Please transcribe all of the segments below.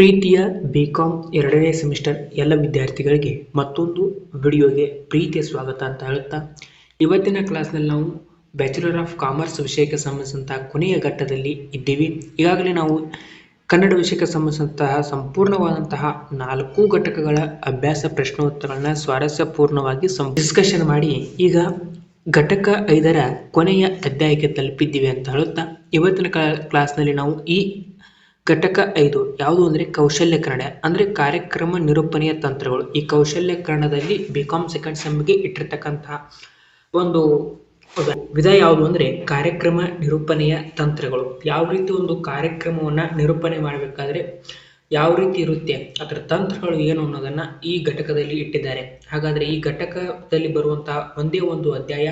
ಪ್ರೀತಿಯ B com ಎರಡನೇ semester ಎಲ್ಲ ವಿದ್ಯಾರ್ಥಿಗಳಿಗೆ ಮತ್ತೊಂದು ವಿಡಿಯೋಗೆ ಪ್ರೀತಿಯ ಸ್ವಾಗತ ಅಂತ ಹೇಳುತ್ತಾ ಇವತ್ತಿನ ಕ್ಲಾಸ್ನಲ್ಲಿ ನಾವು ಬ್ಯಾಚುಲರ್ ಆಫ್ ಕಾಮರ್ಸ್ ವಿಷಯಕ್ಕೆ ಸಂಬಂಧಿಸಿದಂತಹ ಕೊನೆಯ ಘಟ್ಟದಲ್ಲಿ ಇದ್ದೀವಿ. ಈಗಾಗಲೇ ನಾವು ಕನ್ನಡ ವಿಷಯಕ್ಕೆ ಸಂಬಂಧಿಸಿದಂತಹ ಸಂಪೂರ್ಣವಾದಂತಹ ನಾಲ್ಕು ಘಟಕಗಳ ಅಭ್ಯಾಸ ಪ್ರಶ್ನೋತ್ತರಗಳನ್ನ ಸ್ವಾರಸ್ಯಪೂರ್ಣವಾಗಿ ಡಿಸ್ಕಷನ್ ಮಾಡಿ ಈಗ ಘಟಕ ಐದರ ಕೊನೆಯ ಅಧ್ಯಾಯಕ್ಕೆ ತಲುಪಿದ್ದೀವಿ ಅಂತ ಹೇಳುತ್ತಾ ಇವತ್ತಿನ ಕ್ಲಾಸ್ನಲ್ಲಿ ನಾವು ಈ ಘಟಕ ಐದು ಯಾವುದು ಅಂದರೆ ಕೌಶಲ್ಯಕರಣ ಅಂದರೆ ಕಾರ್ಯಕ್ರಮ ನಿರೂಪಣೆಯ ತಂತ್ರಗಳು. ಈ ಕೌಶಲ್ಯಕರಣದಲ್ಲಿ ಬಿ ಕಾಮ್ ಸೆಕೆಂಡ್ ಸೆಮ್ಗೆ ಇಟ್ಟಿರ್ತಕ್ಕಂತಹ ಒಂದು ವಿಧ ಯಾವುದು ಅಂದರೆ ಕಾರ್ಯಕ್ರಮ ನಿರೂಪಣೆಯ ತಂತ್ರಗಳು. ಯಾವ ರೀತಿ ಒಂದು ಕಾರ್ಯಕ್ರಮವನ್ನು ನಿರೂಪಣೆ ಮಾಡಬೇಕಾದ್ರೆ ಯಾವ ರೀತಿ ಇರುತ್ತೆ, ಅದರ ತಂತ್ರಗಳು ಏನು ಅನ್ನೋದನ್ನು ಈ ಘಟಕದಲ್ಲಿ ಇಟ್ಟಿದ್ದಾರೆ. ಹಾಗಾದರೆ ಈ ಘಟಕದಲ್ಲಿ ಬರುವಂತಹ ಒಂದೇ ಒಂದು ಅಧ್ಯಾಯ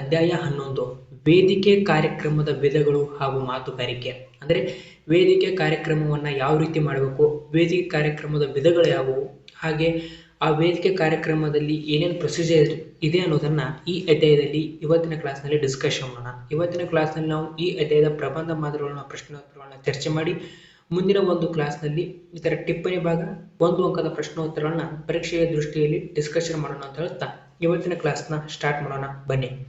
ಅಧ್ಯಾಯ ಹನ್ನೊಂದು, ವೇದಿಕೆ ಕಾರ್ಯಕ್ರಮದ ವಿಧಗಳು ಹಾಗೂ ಮಾತುಗಾರಿಕೆ. ಅಂದರೆ ವೇದಿಕೆ ಕಾರ್ಯಕ್ರಮವನ್ನು ಯಾವ ರೀತಿ ಮಾಡಬೇಕು, ವೇದಿಕೆ ಕಾರ್ಯಕ್ರಮದ ವಿಧಗಳು ಯಾವುವು, ಹಾಗೆ ಆ ವೇದಿಕೆ ಕಾರ್ಯಕ್ರಮದಲ್ಲಿ ಏನೇನು ಪ್ರೊಸೀಜರ್ ಇದೆ ಅನ್ನೋದನ್ನು ಈ ಅಧ್ಯಾಯದಲ್ಲಿ ಇವತ್ತಿನ ಕ್ಲಾಸ್ನಲ್ಲಿ ಡಿಸ್ಕಷನ್ ಮಾಡೋಣ. ಇವತ್ತಿನ ಕ್ಲಾಸ್ನಲ್ಲಿ ನಾವು ಈ ಅಧ್ಯಾಯದ ಪ್ರಬಂಧ ಮಾದರಿಗಳನ್ನ ಪ್ರಶ್ನೋತ್ತರಗಳನ್ನ ಚರ್ಚೆ ಮಾಡಿ ಮುಂದಿನ ಒಂದು ಕ್ಲಾಸ್ನಲ್ಲಿ ಇದರ ಟಿಪ್ಪಣಿ ಭಾಗ, ಒಂದು ಅಂಕದ ಪ್ರಶ್ನೋತ್ತರಗಳನ್ನ ಪರೀಕ್ಷೆಯ ದೃಷ್ಟಿಯಲ್ಲಿ ಡಿಸ್ಕಷನ್ ಮಾಡೋಣ ಅಂತ ಹೇಳ್ತಾ. ಇವತ್ತಿನ ಕ್ಲಾಸ್ನ ಸ್ಟಾರ್ಟ್ ಮಾಡೋಣ. ಬನ್ನಿ.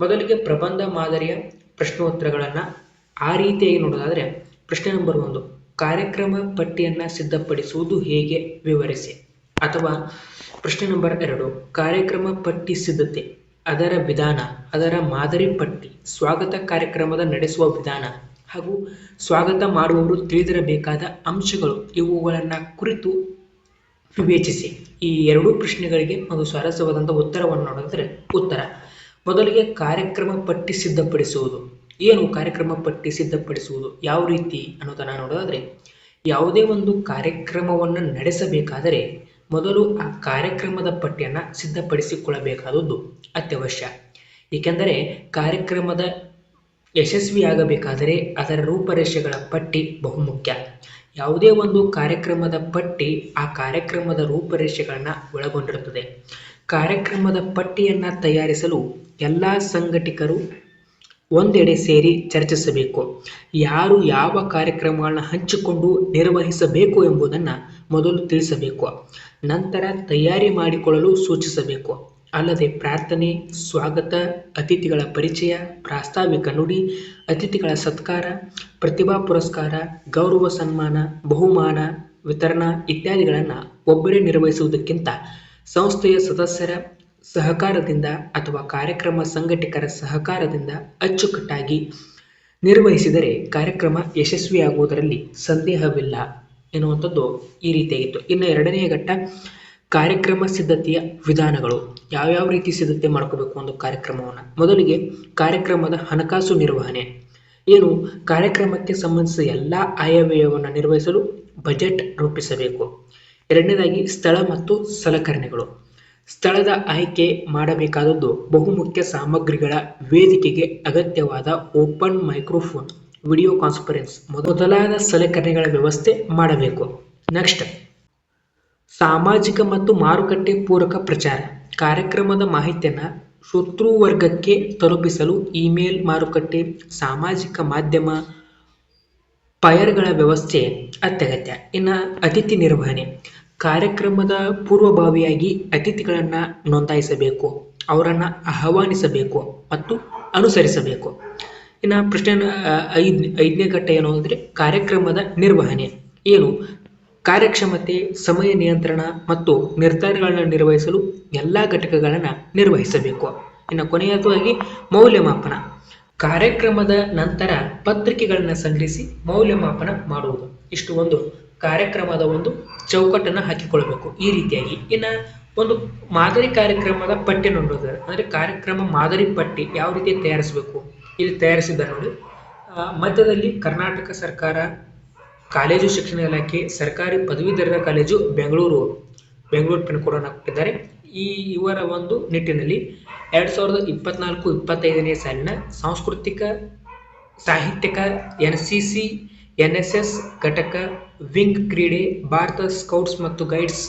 ಮೊದಲಿಗೆ ಪ್ರಬಂಧ ಮಾದರಿಯ ಪ್ರಶ್ನೋತ್ತರಗಳನ್ನು ಆ ರೀತಿಯಾಗಿ ನೋಡೋದಾದರೆ ಪ್ರಶ್ನೆ ನಂಬರ್ ಒಂದು, ಕಾರ್ಯಕ್ರಮ ಪಟ್ಟಿಯನ್ನು ಸಿದ್ಧಪಡಿಸುವುದು ಹೇಗೆ? ವಿವರಿಸಿ. ಅಥವಾ ಪ್ರಶ್ನೆ ನಂಬರ್ ಎರಡು, ಕಾರ್ಯಕ್ರಮ ಪಟ್ಟಿ ಸಿದ್ಧತೆ, ಅದರ ವಿಧಾನ, ಅದರ ಮಾದರಿ ಪಟ್ಟಿ, ಸ್ವಾಗತ ಕಾರ್ಯಕ್ರಮದ ನಡೆಸುವ ವಿಧಾನ ಹಾಗೂ ಸ್ವಾಗತ ಮಾಡುವವರು ತಿಳಿದಿರಬೇಕಾದ ಅಂಶಗಳು, ಇವುಗಳನ್ನು ಕುರಿತು ವಿವೇಚಿಸಿ. ಈ ಎರಡೂ ಪ್ರಶ್ನೆಗಳಿಗೆ ಒಂದು ಸ್ವಾರಸ್ಯವಾದಂಥ ಉತ್ತರವನ್ನು ನೋಡಿದ್ರೆ ಉತ್ತರ. ಮೊದಲಿಗೆ ಕಾರ್ಯಕ್ರಮ ಪಟ್ಟಿ ಸಿದ್ಧಪಡಿಸುವುದು. ಏನು ಕಾರ್ಯಕ್ರಮ ಪಟ್ಟಿ ಸಿದ್ಧಪಡಿಸುವುದು ಯಾವ ರೀತಿ ಅನ್ನೋದನ್ನು ನೋಡೋದಾದರೆ, ಯಾವುದೇ ಒಂದು ಕಾರ್ಯಕ್ರಮವನ್ನು ನಡೆಸಬೇಕಾದರೆ ಮೊದಲು ಆ ಕಾರ್ಯಕ್ರಮದ ಪಟ್ಟಿಯನ್ನು ಸಿದ್ಧಪಡಿಸಿಕೊಳ್ಳಬೇಕಾದದ್ದು ಅತ್ಯವಶ್ಯ. ಏಕೆಂದರೆ ಕಾರ್ಯಕ್ರಮದ ಯಶಸ್ವಿಯಾಗಬೇಕಾದರೆ ಅದರ ರೂಪರೇಷೆಗಳ ಪಟ್ಟಿ ಬಹುಮುಖ್ಯ. ಯಾವುದೇ ಒಂದು ಕಾರ್ಯಕ್ರಮದ ಪಟ್ಟಿ ಆ ಕಾರ್ಯಕ್ರಮದ ರೂಪರೇಷೆಗಳನ್ನು ಒಳಗೊಂಡಿರುತ್ತದೆ. ಕಾರ್ಯಕ್ರಮದ ಪಟ್ಟಿಯನ್ನು ತಯಾರಿಸಲು ಎಲ್ಲ ಸಂಘಟಕರು ಒಂದೆಡೆ ಸೇರಿ ಚರ್ಚಿಸಬೇಕು. ಯಾರು ಯಾವ ಕಾರ್ಯಕ್ರಮಗಳನ್ನ ಹಂಚಿಕೊಂಡು ನಿರ್ವಹಿಸಬೇಕು ಎಂಬುದನ್ನು ಮೊದಲು ತಿಳಿಸಬೇಕು. ನಂತರ ತಯಾರಿ ಮಾಡಿಕೊಳ್ಳಲು ಸೂಚಿಸಬೇಕು. ಅಲ್ಲದೆ ಪ್ರಾರ್ಥನೆ, ಸ್ವಾಗತ, ಅತಿಥಿಗಳ ಪರಿಚಯ, ಪ್ರಾಸ್ತಾವಿಕ ನುಡಿ, ಅತಿಥಿಗಳ ಸತ್ಕಾರ, ಪ್ರತಿಭಾ ಪುರಸ್ಕಾರ, ಗೌರವ ಸನ್ಮಾನ, ಬಹುಮಾನ, ವಿತರಣಾ ಇತ್ಯಾದಿಗಳನ್ನು ಒಬ್ಬರೇ ನಿರ್ವಹಿಸುವುದಕ್ಕಿಂತ ಸಂಸ್ಥೆಯ ಸದಸ್ಯರ ಸಹಕಾರದಿಂದ ಅಥವಾ ಕಾರ್ಯಕ್ರಮ ಸಂಘಟಕರ ಸಹಕಾರದಿಂದ ಅಚ್ಚುಕಟ್ಟಾಗಿ ನಿರ್ವಹಿಸಿದರೆ ಕಾರ್ಯಕ್ರಮ ಯಶಸ್ವಿಯಾಗುವುದರಲ್ಲಿ ಸಂದೇಹವಿಲ್ಲ ಎನ್ನುವಂಥದ್ದು ಈ ರೀತಿಯಾಗಿತ್ತು. ಇನ್ನು ಎರಡನೆಯ ಘಟ್ಟ ಕಾರ್ಯಕ್ರಮ ಸಿದ್ಧತೆಯ ವಿಧಾನಗಳು. ಯಾವ್ಯಾವ ರೀತಿ ಸಿದ್ಧತೆ ಮಾಡ್ಕೋಬೇಕು ಒಂದು ಕಾರ್ಯಕ್ರಮವನ್ನು? ಮೊದಲಿಗೆ ಕಾರ್ಯಕ್ರಮದ ಹಣಕಾಸು ನಿರ್ವಹಣೆ. ಏನು? ಕಾರ್ಯಕ್ರಮಕ್ಕೆ ಸಂಬಂಧಿಸಿದ ಎಲ್ಲ ಆಯವ್ಯಯವನ್ನು ನಿರ್ವಹಿಸಲು ಬಜೆಟ್ ರೂಪಿಸಬೇಕು. ಎರಡನೇದಾಗಿ ಸ್ಥಳ ಮತ್ತು ಸಲಕರಣೆಗಳು. ಸ್ಥಳದ ಆಯ್ಕೆ ಮಾಡಬೇಕಾದದ್ದು ಬಹುಮುಖ್ಯ ಸಾಮಗ್ರಿಗಳ ವೇದಿಕೆಗೆ ಅಗತ್ಯವಾದ ಓಪನ್ ಮೈಕ್ರೋಫೋನ್, ವಿಡಿಯೋ ಕಾನ್ಫರೆನ್ಸ್, ಮೊದಲಾದ ಸಲಕರಣೆಗಳ ವ್ಯವಸ್ಥೆ ಮಾಡಬೇಕು. ನೆಕ್ಸ್ಟ್, ಸಾಮಾಜಿಕ ಮತ್ತು ಮಾರುಕಟ್ಟೆ ಪೂರಕ ಪ್ರಚಾರ. ಕಾರ್ಯಕ್ರಮದ ಮಾಹಿತಿಯನ್ನು ಶತ್ರುವರ್ಗಕ್ಕೆ ತಲುಪಿಸಲು ಇಮೇಲ್ ಮಾರುಕಟ್ಟೆ, ಸಾಮಾಜಿಕ ಮಾಧ್ಯಮ ಪಯರ್ಗಳ ವ್ಯವಸ್ಥೆ ಅತ್ಯಗತ್ಯ. ಇನ್ನು ಅತಿಥಿ ನಿರ್ವಹಣೆ. ಕಾರ್ಯಕ್ರಮದ ಪೂರ್ವಭಾವಿಯಾಗಿ ಅತಿಥಿಗಳನ್ನು ನೋಂದಾಯಿಸಬೇಕು, ಅವರನ್ನು ಆಹ್ವಾನಿಸಬೇಕು ಮತ್ತು ಅನುಸರಿಸಬೇಕು. ಇನ್ನು ಪ್ರಶ್ನೆ ಐದು ಐದನೇ ಘಟ್ಟ ಏನು ಅಂದರೆ ಕಾರ್ಯಕ್ರಮದ ನಿರ್ವಹಣೆ. ಏನು? ಕಾರ್ಯಕ್ಷಮತೆ, ಸಮಯ ನಿಯಂತ್ರಣ ಮತ್ತು ನಿರ್ಧಾರಗಳನ್ನು ನಿರ್ವಹಿಸಲು ಎಲ್ಲ ಘಟಕಗಳನ್ನು ನಿರ್ವಹಿಸಬೇಕು. ಇನ್ನು ಕೊನೆಯದಾಗಿ ಮೌಲ್ಯಮಾಪನ. ಕಾರ್ಯಕ್ರಮದ ನಂತರ ಪತ್ರಿಕೆಗಳನ್ನು ಸಂಗ್ರಹಿಸಿ ಮೌಲ್ಯಮಾಪನ ಮಾಡುವುದು. ಇಷ್ಟು ಒಂದು ಕಾರ್ಯಕ್ರಮದ ಒಂದು ಚೌಕಟ್ಟನ್ನು ಹಾಕಿಕೊಳ್ಬೇಕು ಈ ರೀತಿಯಾಗಿ ಇನ್ನು ಒಂದು ಮಾದರಿ ಕಾರ್ಯಕ್ರಮದ ಪಟ್ಟಿ ನೋಡೋದಾದ್ರೆ ಅಂದರೆ ಕಾರ್ಯಕ್ರಮ ಮಾದರಿ ಪಟ್ಟಿ ಯಾವ ರೀತಿ ತಯಾರಿಸಬೇಕು? ಇಲ್ಲಿ ತಯಾರಿಸಿದ್ದಾರೆ ನೋಡಿ. ಮಧ್ಯದಲ್ಲಿ ಕರ್ನಾಟಕ ಸರ್ಕಾರ, ಕಾಲೇಜು ಶಿಕ್ಷಣ ಇಲಾಖೆ, ಸರ್ಕಾರಿ ಪದವೀಧರರ ಕಾಲೇಜು ಬೆಂಗಳೂರು ಬೆಂಗಳೂರು ಪಿನ್ ಕೊಟ್ಟಿದ್ದಾರೆ. ಈ ಇವರ ಒಂದು ನಿಟ್ಟಿನಲ್ಲಿ ಎರಡು ಸಾವಿರದ ಇಪ್ಪತ್ನಾಲ್ಕು ಇಪ್ಪತ್ತೈದನೇ ಸಾಲಿನ ಸಾಂಸ್ಕೃತಿಕ, ಸಾಹಿತ್ಯಕ, N C C N S S ಘಟಕ, ವಿಂಗ್ ಕ್ರೀಡೆ, ಭಾರತ ಸ್ಕೌಟ್ಸ್ ಮತ್ತು ಗೈಡ್ಸ್,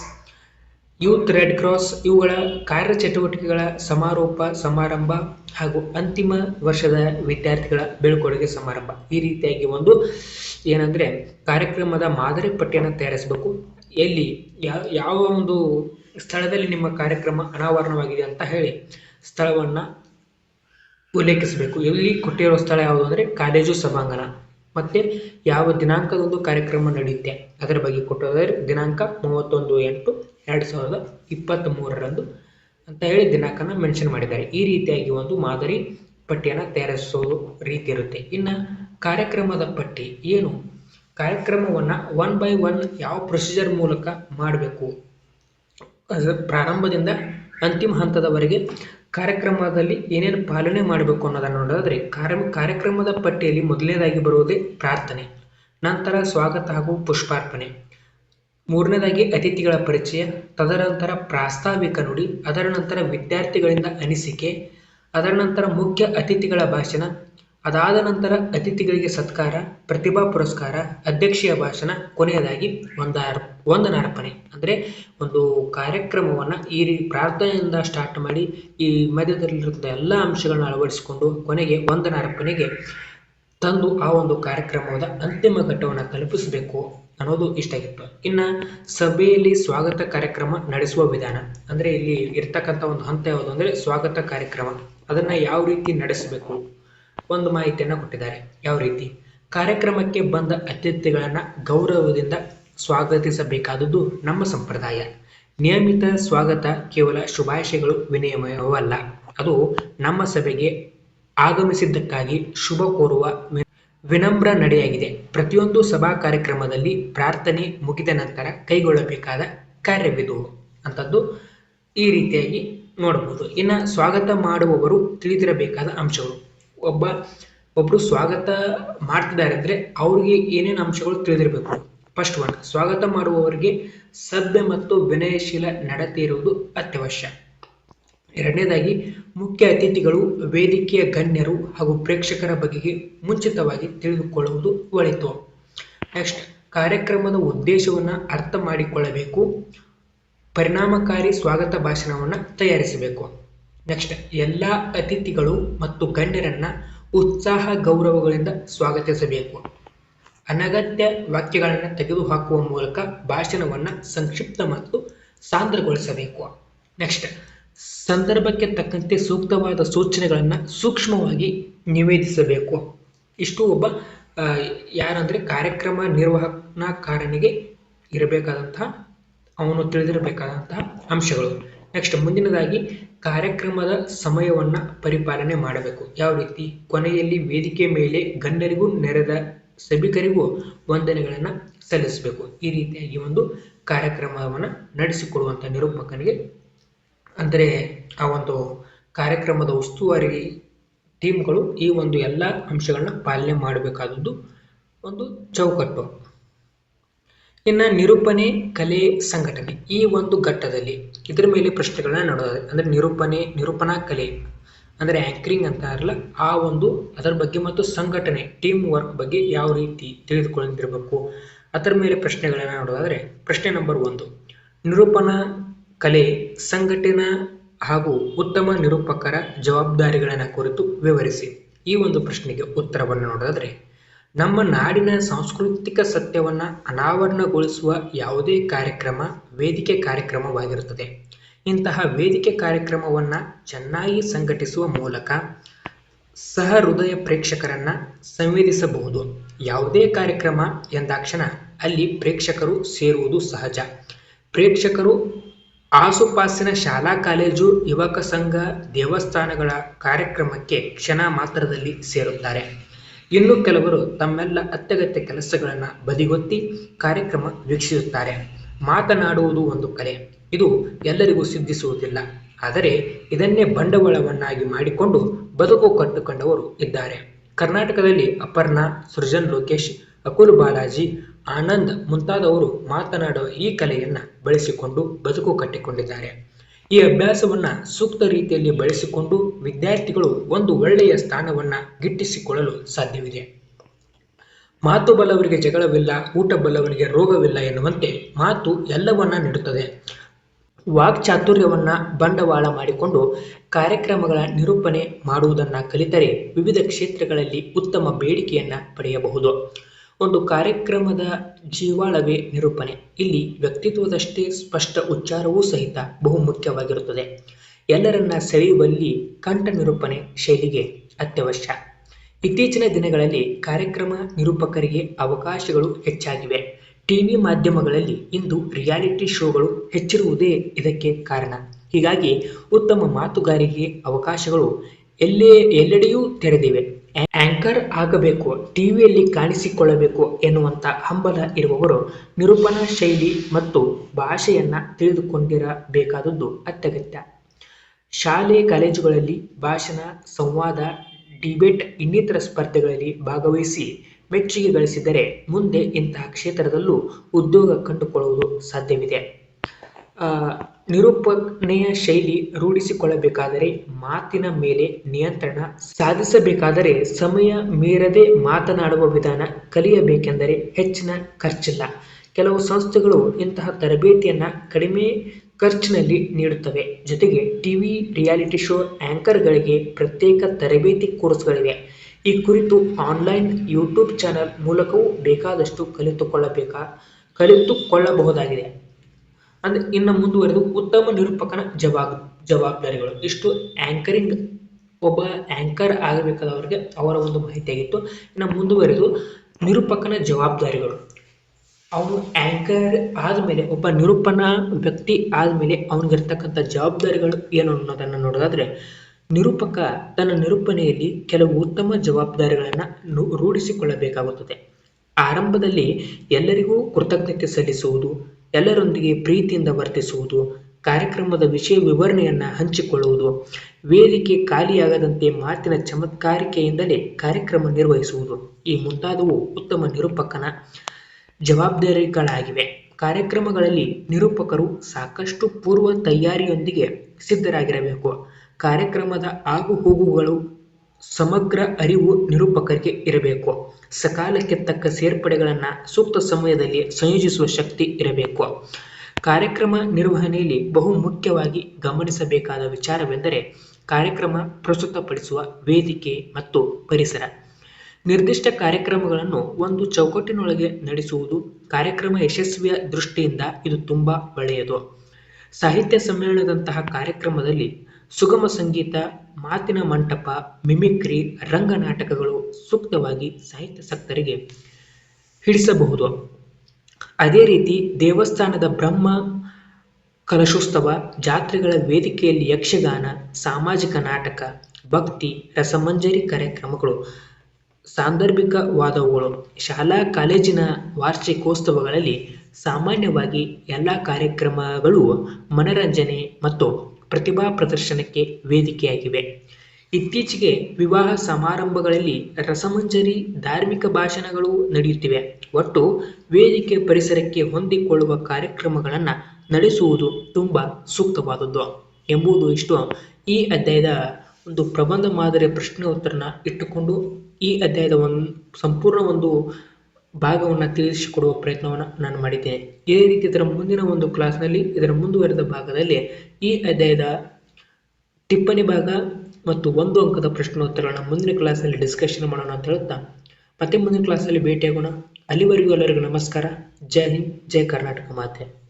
ಯೂತ್ ರೆಡ್ ಕ್ರಾಸ್ ಇವುಗಳ ಕಾರ್ಯಚಟುವಟಿಕೆಗಳ ಸಮಾರೋಪ, ಸಮಾರಂಭ ಹಾಗೂ ಅಂತಿಮ ವರ್ಷದ ವಿದ್ಯಾರ್ಥಿಗಳ ಬೀಳ್ಕೊಡುಗೆ ಸಮಾರಂಭ. ಈ ರೀತಿಯಾಗಿ ಒಂದು ಏನಂದರೆ ಕಾರ್ಯಕ್ರಮದ ಮಾದರಿ ಪಟ್ಟಿಯನ್ನು ತಯಾರಿಸಬೇಕು. ಎಲ್ಲಿ ಯಾವ ಯಾವ ಒಂದು ಸ್ಥಳದಲ್ಲಿ ನಿಮ್ಮ ಕಾರ್ಯಕ್ರಮ ಅನಾವರಣವಾಗಿದೆ ಅಂತ ಹೇಳಿ ಸ್ಥಳವನ್ನು ಉಲ್ಲೇಖಿಸಬೇಕು. ಎಲ್ಲಿ ಕೊಟ್ಟಿರೋ ಸ್ಥಳ ಯಾವುದು ಅಂದರೆ ಕಾಲೇಜು ಸಭಾಂಗಣ. ಮತ್ತು ಯಾವ ದಿನಾಂಕದಂದು ಕಾರ್ಯಕ್ರಮ ನಡೆಯುತ್ತೆ? ಅದರ ಬಗ್ಗೆ ಕೊಟ್ಟೋದರೆ ದಿನಾಂಕ ಮೂವತ್ತೊಂದು ಎಂಟು ಎರಡು ಸಾವಿರದ ಇಪ್ಪತ್ತ್ ಮೂರರಂದು ಅಂತ ಹೇಳಿ ದಿನಾಂಕನ ಮೆನ್ಷನ್ ಮಾಡಿದ್ದಾರೆ. ಈ ರೀತಿಯಾಗಿ ಒಂದು ಮಾದರಿ ಪಟ್ಟಿಯನ್ನು ತಯಾರಿಸೋ ರೀತಿ ಇರುತ್ತೆ. ಇನ್ನು ಕಾರ್ಯಕ್ರಮದ ಪಟ್ಟಿ ಏನು? ಕಾರ್ಯಕ್ರಮವನ್ನು ಒನ್ ಬೈ ಒನ್ ಯಾವ ಪ್ರೊಸೀಜರ್ ಮೂಲಕ ಮಾಡಬೇಕು? ಪ್ರಾರಂಭದಿಂದ ಅಂತಿಮ ಹಂತದವರೆಗೆ ಕಾರ್ಯಕ್ರಮದಲ್ಲಿ ಏನೇನು ಪಾಲನೆ ಮಾಡಬೇಕು ಅನ್ನೋದನ್ನು ನೋಡೋದಾದರೆ ಕಾರ್ಯ, ಕಾರ್ಯಕ್ರಮದ ಪಟ್ಟಿಯಲ್ಲಿ ಮೊದಲನೇದಾಗಿ ಬರುವುದೇ ಪ್ರಾರ್ಥನೆ, ನಂತರ ಸ್ವಾಗತ ಹಾಗೂ ಪುಷ್ಪಾರ್ಪಣೆ. ಮೂರನೇದಾಗಿ ಅತಿಥಿಗಳ ಪರಿಚಯ, ತದನಂತರ ಪ್ರಾಸ್ತಾವಿಕ ನುಡಿ, ಅದರ ನಂತರ ವಿದ್ಯಾರ್ಥಿಗಳಿಂದ ಅನಿಸಿಕೆ, ಅದರ ನಂತರ ಮುಖ್ಯ ಅತಿಥಿಗಳ ಭಾಷಣ ಅದಾದ ನಂತರ ಅತಿಥಿಗಳಿಗೆ ಸತ್ಕಾರ, ಪ್ರತಿಭಾ ಪುರಸ್ಕಾರ, ಅಧ್ಯಕ್ಷೀಯ ಭಾಷಣ, ಕೊನೆಯದಾಗಿ ಒಂದಾರ್, ವಂದನಾರ್ಪಣೆ. ಅಂದರೆ ಒಂದು ಕಾರ್ಯಕ್ರಮವನ್ನು ಈ ರೀತಿ ಪ್ರಾರ್ಥನೆಯಿಂದ ಸ್ಟಾರ್ಟ್ ಮಾಡಿ ಈ ಮಧ್ಯದಲ್ಲಿರುವಂಥ ಎಲ್ಲ ಅಂಶಗಳನ್ನ ಅಳವಡಿಸಿಕೊಂಡು ಕೊನೆಗೆ ವಂದನಾರ್ಪಣೆಗೆ ತಂದು ಆ ಒಂದು ಕಾರ್ಯಕ್ರಮದ ಅಂತಿಮ ಘಟ್ಟವನ್ನು ತಲುಪಿಸಬೇಕು ಅನ್ನೋದು ಇಷ್ಟ ಆಗಿತ್ತು. ಇನ್ನು ಸಭೆಯಲ್ಲಿ ಸ್ವಾಗತ ಕಾರ್ಯಕ್ರಮ ನಡೆಸುವ ವಿಧಾನ. ಅಂದರೆ ಇಲ್ಲಿ ಇರ್ತಕ್ಕಂಥ ಒಂದು ಹಂತ ಯಾವುದು ಅಂದರೆ ಸ್ವಾಗತ ಕಾರ್ಯಕ್ರಮ. ಅದನ್ನು ಯಾವ ರೀತಿ ನಡೆಸಬೇಕು? ಒಂದು ಮಾಹಿತಿಯನ್ನು ಕೊಟ್ಟಿದ್ದಾರೆ. ಯಾವ ರೀತಿ? ಕಾರ್ಯಕ್ರಮಕ್ಕೆ ಬಂದ ಅತಿಥಿಗಳನ್ನು ಗೌರವದಿಂದ ಸ್ವಾಗತಿಸಬೇಕಾದದ್ದು ನಮ್ಮ ಸಂಪ್ರದಾಯ. ನಿಯಮಿತ ಸ್ವಾಗತ ಕೇವಲ ಶುಭಾಶಯಗಳು ವಿನಿಮಯವಲ್ಲ ಅದು ನಮ್ಮ ಸಭೆಗೆ ಆಗಮಿಸಿದ್ದಕ್ಕಾಗಿ ಶುಭ ಕೋರುವ ವಿನಮ್ರ ನಡೆಯಾಗಿದೆ. ಪ್ರತಿಯೊಂದು ಸಭಾ ಕಾರ್ಯಕ್ರಮದಲ್ಲಿ ಪ್ರಾರ್ಥನೆ ಮುಗಿದ ನಂತರ ಕೈಗೊಳ್ಳಬೇಕಾದ ಕಾರ್ಯವಿದು ಅಂತದ್ದು ಈ ರೀತಿಯಾಗಿ ನೋಡಬಹುದು. ಇನ್ನು ಸ್ವಾಗತ ಮಾಡುವವರು ತಿಳಿದಿರಬೇಕಾದ ಅಂಶಗಳು. ಒಬ್ಬ ಒಬ್ಬರು ಸ್ವಾಗತ ಮಾಡ್ತಿದ್ದಾರೆ ಅಂದರೆ ಅವ್ರಿಗೆ ಏನೇನು ಅಂಶಗಳು ತಿಳಿದಿರಬೇಕು. ಫಸ್ಟ್ ಒನ್ ಸ್ವಾಗತ ಮಾಡುವವರಿಗೆ ಸಭ್ಯ ಮತ್ತು ವಿನಯಶೀಲ ನಡತೆ ಇರುವುದು ಅತ್ಯವಶ್ಯ. ಎರಡನೇದಾಗಿ, ಮುಖ್ಯ ಅತಿಥಿಗಳು, ವೇದಿಕೆಯ ಗಣ್ಯರು ಹಾಗೂ ಪ್ರೇಕ್ಷಕರ ಬಗೆಗೆ ಮುಂಚಿತವಾಗಿ ತಿಳಿದುಕೊಳ್ಳುವುದು ಒಳಿತು. ನೆಕ್ಸ್ಟ್ ಕಾರ್ಯಕ್ರಮದ ಉದ್ದೇಶವನ್ನು ಅರ್ಥ ಮಾಡಿಕೊಳ್ಳಬೇಕು. ಪರಿಣಾಮಕಾರಿ ಸ್ವಾಗತ ಭಾಷಣವನ್ನು ತಯಾರಿಸಬೇಕು. ನೆಕ್ಸ್ಟ್ ಎಲ್ಲ ಅತಿಥಿಗಳು ಮತ್ತು ಗಣ್ಯರನ್ನ ಉತ್ಸಾಹ ಗೌರವಗಳಿಂದ ಸ್ವಾಗತಿಸಬೇಕು. ಅನಗತ್ಯ ವಾಕ್ಯಗಳನ್ನು ತೆಗೆದುಹಾಕುವ ಮೂಲಕ ಭಾಷಣವನ್ನು ಸಂಕ್ಷಿಪ್ತ ಮತ್ತು ಸಾಂದ್ರಗೊಳಿಸಬೇಕು. ನೆಕ್ಸ್ಟ್ ಸಂದರ್ಭಕ್ಕೆ ತಕ್ಕಂತೆ ಸೂಕ್ತವಾದ ಸೂಚನೆಗಳನ್ನು ಸೂಕ್ಷ್ಮವಾಗಿ ನಿವೇದಿಸಬೇಕು. ಇಷ್ಟು ಒಬ್ಬ ಯಾರಂದರೆ ಕಾರ್ಯಕ್ರಮ ನಿರ್ವಹಣಾಕಾರನಿಗೆ ಇರಬೇಕಾದಂತಹ, ಅವನು ತಿಳಿದಿರಬೇಕಾದಂತಹ ಅಂಶಗಳು. ನೆಕ್ಸ್ಟ್ ಮುಂದಿನದಾಗಿ ಕಾರ್ಯಕ್ರಮದ ಸಮಯವನ್ನು ಪರಿಪಾಲನೆ ಮಾಡಬೇಕು. ಯಾವ ರೀತಿ? ಕೊನೆಯಲ್ಲಿ ವೇದಿಕೆ ಮೇಲೆ ಗಣ್ಯರಿಗೂ ನೆರೆದ ಸಭಿಕರಿಗೂ ವಂದನೆಗಳನ್ನು ಸಲ್ಲಿಸಬೇಕು. ಈ ರೀತಿಯಾಗಿ ಒಂದು ಕಾರ್ಯಕ್ರಮವನ್ನು ನಡೆಸಿಕೊಡುವಂಥ ನಿರೂಪಕನಿಗೆ ಅಂದರೆ ಆ ಒಂದು ಕಾರ್ಯಕ್ರಮದ ಉಸ್ತುವಾರಿ ಟೀಮ್ಗಳು ಈ ಒಂದು ಎಲ್ಲ ಅಂಶಗಳನ್ನ ಪಾಲನೆ ಮಾಡಬೇಕಾದದ್ದು ಒಂದು ಚೌಕಟ್ಟು. ಇನ್ನು ನಿರೂಪಣೆ ಕಲೆ ಸಂಘಟನೆ ಈ ಒಂದು ಘಟ್ಟದಲ್ಲಿ ಇದರ ಮೇಲೆ ಪ್ರಶ್ನೆಗಳನ್ನ ನೋಡೋದು. ಅಂದರೆ ನಿರೂಪಣೆ, ನಿರೂಪಣಾ ಕಲೆ ಅಂದರೆ ಆ್ಯಂಕರಿಂಗ್ ಅಂತ ಇರಲ್ಲ, ಆ ಒಂದು ಅದರ ಬಗ್ಗೆ ಮತ್ತು ಸಂಘಟನೆ ಟೀಮ್ ವರ್ಕ್ ಬಗ್ಗೆ ಯಾವ ರೀತಿ ತಿಳಿದುಕೊಂಡಿರಬೇಕು? ಅದರ ಮೇಲೆ ಪ್ರಶ್ನೆಗಳನ್ನು ನೋಡೋದಾದರೆ ಪ್ರಶ್ನೆ ನಂಬರ್ ಒಂದು, ನಿರೂಪಣಾ ಕಲೆ ಸಂಘಟನೆ ಹಾಗೂ ಉತ್ತಮ ನಿರೂಪಕರ ಜವಾಬ್ದಾರಿಗಳನ್ನು ಕುರಿತು ವಿವರಿಸಿ. ಈ ಒಂದು ಪ್ರಶ್ನೆಗೆ ಉತ್ತರವನ್ನು ನೋಡೋದಾದರೆ ನಮ್ಮ ನಾಡಿನ ಸಾಂಸ್ಕೃತಿಕ ಸತ್ಯವನ್ನು ಅನಾವರಣಗೊಳಿಸುವ ಯಾವುದೇ ಕಾರ್ಯಕ್ರಮ ವೇದಿಕೆ ಕಾರ್ಯಕ್ರಮವಾಗಿರುತ್ತದೆ. ಇಂತಹ ವೇದಿಕೆ ಕಾರ್ಯಕ್ರಮವನ್ನು ಚೆನ್ನಾಗಿ ಸಂಘಟಿಸುವ ಮೂಲಕ ಸಹ ಹೃದಯ ಪ್ರೇಕ್ಷಕರನ್ನ ಸಂವೇದಿಸಬಹುದು. ಯಾವುದೇ ಕಾರ್ಯಕ್ರಮ ಎಂದಾಕ್ಷಣ ಅಲ್ಲಿ ಪ್ರೇಕ್ಷಕರು ಸೇರುವುದು ಸಹಜ. ಪ್ರೇಕ್ಷಕರು ಆಸುಪಾಸಿನ ಶಾಲಾ, ಕಾಲೇಜು, ಯುವಕ ಸಂಘ, ದೇವಸ್ಥಾನಗಳ ಕಾರ್ಯಕ್ರಮಕ್ಕೆ ಕ್ಷಣ ಮಾತ್ರದಲ್ಲಿ ಸೇರುತ್ತಾರೆ. ಇನ್ನು ಕೆಲವರು ತಮ್ಮೆಲ್ಲ ಅತ್ಯಗತ್ಯ ಕೆಲಸಗಳನ್ನು ಬದಿಗೊತ್ತಿ ಕಾರ್ಯಕ್ರಮ ವೀಕ್ಷಿಸುತ್ತಾರೆ. ಮಾತನಾಡುವುದು ಒಂದು ಕಲೆ. ಇದು ಎಲ್ಲರಿಗೂ ಸಿದ್ಧಿಸುವುದಿಲ್ಲ. ಆದರೆ ಇದನ್ನೇ ಬಂಡವಾಳವನ್ನಾಗಿ ಮಾಡಿಕೊಂಡು ಬದುಕು ಕಟ್ಟಿಕೊಂಡವರು ಇದ್ದಾರೆ. ಕರ್ನಾಟಕದಲ್ಲಿ ಅಪರ್ಣಾ, ಸೃಜನ್ ಲೋಕೇಶ್, ಅಕುಲ್ ಬಾಲಾಜಿ, ಆನಂದ್ ಮುಂತಾದವರು ಮಾತನಾಡುವ ಈ ಕಲೆಯನ್ನು ಬಳಸಿಕೊಂಡು ಬದುಕು ಕಟ್ಟಿಕೊಂಡಿದ್ದಾರೆ. ಈ ಅಭ್ಯಾಸವನ್ನು ಸೂಕ್ತ ರೀತಿಯಲ್ಲಿ ಬಳಸಿಕೊಂಡು ವಿದ್ಯಾರ್ಥಿಗಳು ಒಂದು ಒಳ್ಳೆಯ ಸ್ಥಾನವನ್ನು ಗಿಟ್ಟಿಸಿಕೊಳ್ಳಲು ಸಾಧ್ಯವಿದೆ. ಮಾತು ಬಲ್ಲವರಿಗೆ ಜಗಳವಿಲ್ಲ, ಊಟ ಬಲ್ಲವರಿಗೆ ರೋಗವಿಲ್ಲ ಎನ್ನುವಂತೆ ಮಾತು ಎಲ್ಲವನ್ನ ನೀಡುತ್ತದೆ. ವಾಕ್ಚಾತುರ್ಯವನ್ನ ಬಂಡವಾಳ ಮಾಡಿಕೊಂಡು ಕಾರ್ಯಕ್ರಮಗಳ ನಿರೂಪಣೆ ಮಾಡುವುದನ್ನ ಕಲಿತರೆ ವಿವಿಧ ಕ್ಷೇತ್ರಗಳಲ್ಲಿ ಉತ್ತಮ ಬೇಡಿಕೆಯನ್ನ ಪಡೆಯಬಹುದು. ಒಂದು ಕಾರ್ಯಕ್ರಮದ ಜೀವಾಳವೇ ನಿರೂಪಣೆ. ಇಲ್ಲಿ ವ್ಯಕ್ತಿತ್ವದಷ್ಟೇ ಸ್ಪಷ್ಟ ಉಚ್ಚಾರವೂ ಸಹಿತ ಬಹುಮುಖ್ಯವಾಗಿರುತ್ತದೆ. ಎಲ್ಲರನ್ನ ಸೆಳೆಯುವಲ್ಲಿ ಕಂಠ ನಿರೂಪಣೆ ಶೈಲಿಗೆ ಅತ್ಯವಶ್ಯ. ಇತ್ತೀಚಿನ ದಿನಗಳಲ್ಲಿ ಕಾರ್ಯಕ್ರಮ ನಿರೂಪಕರಿಗೆ ಅವಕಾಶಗಳು ಹೆಚ್ಚಾಗಿವೆ. ಟಿವಿ ಮಾಧ್ಯಮಗಳಲ್ಲಿ ಇಂದು ರಿಯಾಲಿಟಿ ಶೋಗಳು ಹೆಚ್ಚಿರುವುದೇ ಇದಕ್ಕೆ ಕಾರಣ. ಹೀಗಾಗಿ ಉತ್ತಮ ಮಾತುಗಾರಿಕೆ ಅವಕಾಶಗಳು ಎಲ್ಲೇ ಎಲ್ಲೆಡೆಯೂ ತೆರೆದಿವೆ. ಆಂಕರ್ ಆಗಬೇಕು, ಟಿವಿಯಲ್ಲಿ ಕಾಣಿಸಿಕೊಳ್ಳಬೇಕು ಎನ್ನುವಂತ ಹಂಬಲ ಇರುವವರು ನಿರೂಪಣಾ ಶೈಲಿ ಮತ್ತು ಭಾಷೆಯನ್ನ ತಿಳಿದುಕೊಂಡಿರಬೇಕಾದದ್ದು ಅತ್ಯಗತ್ಯ. ಶಾಲೆ, ಕಾಲೇಜುಗಳಲ್ಲಿ ಭಾಷಣ, ಸಂವಾದ, ಡಿಬೇಟ್ ಇನ್ನಿತರ ಸ್ಪರ್ಧೆಗಳಲ್ಲಿ ಭಾಗವಹಿಸಿ ಮೆಚ್ಚುಗೆ ಗಳಿಸಿದರೆ ಮುಂದೆ ಇಂತಹ ಕ್ಷೇತ್ರದಲ್ಲೂ ಉದ್ಯೋಗ ಕಂಡುಕೊಳ್ಳುವುದು ಸಾಧ್ಯವಿದೆ. ನಿರೂಪಣೆಯ ಶೈಲಿ ರೂಢಿಸಿಕೊಳ್ಳಬೇಕಾದರೆ ಮಾತಿನ ಮೇಲೆ ನಿಯಂತ್ರಣ ಸಾಧಿಸಬೇಕಾದರೆ ಸಮಯ ಮೀರದೆ ಮಾತನಾಡುವ ವಿಧಾನ ಕಲಿಯಬೇಕೆಂದರೆ ಹೆಚ್ಚಿನ ಖರ್ಚಿಲ್ಲ. ಕೆಲವು ಸಂಸ್ಥೆಗಳು ಇಂತಹ ತರಬೇತಿಯನ್ನು ಕಡಿಮೆ ಖರ್ಚಿನಲ್ಲಿ ನೀಡುತ್ತವೆ. ಜೊತೆಗೆ ಟಿವಿ, ರಿಯಾಲಿಟಿ ಶೋ ಆ್ಯಂಕರ್ಗಳಿಗೆ ಪ್ರತ್ಯೇಕ ತರಬೇತಿ ಕೋರ್ಸ್ಗಳಿವೆ. ಈ ಕುರಿತು ಆನ್ಲೈನ್ ಯೂಟ್ಯೂಬ್ ಚಾನಲ್ ಮೂಲಕವೂ ಬೇಕಾದಷ್ಟು ಕಲಿತುಕೊಳ್ಳಬೇಕಾ, ಕಲಿತುಕೊಳ್ಳಬಹುದಾಗಿದೆ. ಅಂದ್ರೆ ಇನ್ನು ಮುಂದುವರೆದು ಉತ್ತಮ ನಿರೂಪಕನ ಜವಾಬ್, ಜವಾಬ್ದಾರಿಗಳು. ಇಷ್ಟು ಆಂಕರಿಂಗ್ ಒಬ್ಬ ಆಂಕರ್ ಆಗಬೇಕಾದವರಿಗೆ ಅವರ ಒಂದು ಮಾಹಿತಿಯಾಗಿತ್ತು. ಇನ್ನು ಮುಂದುವರೆದು ನಿರೂಪಕನ ಜವಾಬ್ದಾರಿಗಳು. ಅವನು ಆಂಕರ್ ಆದಮೇಲೆ, ಒಬ್ಬ ನಿರೂಪಣ ವ್ಯಕ್ತಿ ಆದಮೇಲೆ ಅವನಿಗಿರ್ತಕ್ಕಂಥ ಜವಾಬ್ದಾರಿಗಳು ಏನು ಅನ್ನೋದನ್ನು ನೋಡೋದಾದ್ರೆ, ನಿರೂಪಕ ತನ್ನ ನಿರೂಪಣೆಯಲ್ಲಿ ಕೆಲವು ಉತ್ತಮ ಜವಾಬ್ದಾರಿಗಳನ್ನು ರೂಢಿಸಿಕೊಳ್ಳಬೇಕಾಗುತ್ತದೆ. ಆರಂಭದಲ್ಲಿ ಎಲ್ಲರಿಗೂ ಕೃತಜ್ಞತೆ ಸಲ್ಲಿಸುವುದು ಎಲ್ಲರೊಂದಿಗೆ ಪ್ರೀತಿಯಿಂದ ವರ್ತಿಸುವುದು, ಕಾರ್ಯಕ್ರಮದ ವಿಷಯ ವಿವರಣೆಯನ್ನು ಹಂಚಿಕೊಳ್ಳುವುದು, ವೇದಿಕೆ ಖಾಲಿಯಾಗದಂತೆ ಮಾತಿನ ಚಮತ್ಕಾರಿಕೆಯಿಂದಲೇ ಕಾರ್ಯಕ್ರಮ ನಿರ್ವಹಿಸುವುದು ಈ ಮುಂತಾದವು ಉತ್ತಮ ನಿರೂಪಕನ ಜವಾಬ್ದಾರಿಗಳಾಗಿವೆ. ಕಾರ್ಯಕ್ರಮಗಳಲ್ಲಿ ನಿರೂಪಕರು ಸಾಕಷ್ಟು ಪೂರ್ವ ತಯಾರಿಯೊಂದಿಗೆ ಸಿದ್ಧರಾಗಿರಬೇಕು. ಕಾರ್ಯಕ್ರಮದ ಆಗುಹೋಗುಗಳು ಸಮಗ್ರ ಅರಿವು ನಿರೂಪಕರಿಗೆ ಇರಬೇಕು. ಸಕಾಲಕ್ಕೆ ತಕ್ಕ ಸೇರ್ಪಡೆಗಳನ್ನು ಸೂಕ್ತ ಸಮಯದಲ್ಲಿ ಸಂಯೋಜಿಸುವ ಶಕ್ತಿ ಇರಬೇಕು. ಕಾರ್ಯಕ್ರಮ ನಿರ್ವಹಣೆಯಲ್ಲಿ ಬಹು ಮುಖ್ಯವಾಗಿ ಗಮನಿಸಬೇಕಾದ ವಿಚಾರವೆಂದರೆ ಕಾರ್ಯಕ್ರಮ ಪ್ರಸ್ತುತಪಡಿಸುವ ವೇದಿಕೆ ಮತ್ತು ಪರಿಸರ. ನಿರ್ದಿಷ್ಟ ಕಾರ್ಯಕ್ರಮಗಳನ್ನು ಒಂದು ಚೌಕಟ್ಟಿನೊಳಗೆ ನಡೆಸುವುದು ಕಾರ್ಯಕ್ರಮ ಯಶಸ್ವಿಯ ದೃಷ್ಟಿಯಿಂದ ಇದು ತುಂಬಾ ಒಳ್ಳೆಯದು. ಸಾಹಿತ್ಯ ಸಮ್ಮೇಳನದಂತಹ ಕಾರ್ಯಕ್ರಮದಲ್ಲಿ ಸುಗಮ ಸಂಗೀತ, ಮಾತಿನ ಮಂಟಪ, ಮಿಮಿಕ್ರಿ ರಂಗನಾಟಕಗಳು ಸೂಕ್ತವಾಗಿ ಸಾಹಿತ್ಯ ಸಕ್ತರಿಗೆ ಹಿಡಿಸಬಹುದು. ಅದೇ ರೀತಿ ದೇವಸ್ಥಾನದ ಬ್ರಹ್ಮ ಕಲಶೋತ್ಸವ, ಜಾತ್ರೆಗಳ ವೇದಿಕೆಯಲ್ಲಿ ಯಕ್ಷಗಾನ, ಸಾಮಾಜಿಕ ನಾಟಕ, ಭಕ್ತಿ, ರಸಮಂಜರಿ ಕಾರ್ಯಕ್ರಮಗಳು, ಸಾಂದರ್ಭಿಕವಾದವುಗಳು. ಶಾಲಾ, ಕಾಲೇಜಿನ ವಾರ್ಷಿಕೋತ್ಸವಗಳಲ್ಲಿ ಸಾಮಾನ್ಯವಾಗಿ ಎಲ್ಲ ಕಾರ್ಯಕ್ರಮಗಳು ಮನರಂಜನೆ ಮತ್ತು ಪ್ರತಿಭಾ ಪ್ರದರ್ಶನಕ್ಕೆ ವೇದಿಕೆಯಾಗಿವೆ. ಇತ್ತೀಚೆಗೆ ವಿವಾಹ ಸಮಾರಂಭಗಳಲ್ಲಿ ರಸಮಂಜರಿ, ಧಾರ್ಮಿಕ ಭಾಷಣಗಳು ನಡೆಯುತ್ತಿವೆ. ಒಟ್ಟು ವೇದಿಕೆ ಪರಿಸರಕ್ಕೆ ಹೊಂದಿಕೊಳ್ಳುವ ಕಾರ್ಯಕ್ರಮಗಳನ್ನು ನಡೆಸುವುದು ತುಂಬಾ ಸೂಕ್ತವಾದದ್ದು. ಎಂಬುದು ಇಷ್ಟು. ಈ ಅಧ್ಯಾಯದ ಒಂದು ಪ್ರಬಂಧ ಮಾದರಿಯ ಪ್ರಶ್ನೆ ಉತ್ತರನ ಇಟ್ಟುಕೊಂಡು ಈ ಅಧ್ಯಾಯದ ಒಂದು ಸಂಪೂರ್ಣ ಒಂದು ಭಾಗವನ್ನು ತಿಳಿಸಿಕೊಡುವ ಪ್ರಯತ್ನವನ್ನು ನಾನು ಮಾಡಿದ್ದೇನೆ. ಇದೇ ರೀತಿ ಇದರ ಮುಂದಿನ ಒಂದು ಕ್ಲಾಸ್ನಲ್ಲಿ ಇದರ ಮುಂದುವರೆದ ಭಾಗದಲ್ಲಿ ಈ ಅಧ್ಯಾಯದ ಟಿಪ್ಪಣಿ ಭಾಗ ಮತ್ತು ಒಂದು ಅಂಕದ ಪ್ರಶ್ನೋತ್ತರಗಳನ್ನು ಮುಂದಿನ ಕ್ಲಾಸ್ನಲ್ಲಿ ಡಿಸ್ಕಷನ್ ಮಾಡೋಣ ಅಂತ ಹೇಳುತ್ತಾ. ಮತ್ತೆ ಮುಂದಿನ ಕ್ಲಾಸಲ್ಲಿ ಭೇಟಿಯಾಗೋಣ. ಅಲ್ಲಿವರೆಗೂ ಎಲ್ಲರಿಗೂ ನಮಸ್ಕಾರ. ಜೈ ಹಿಂದ್, ಜೈ ಕರ್ನಾಟಕ ಮಾತೆ.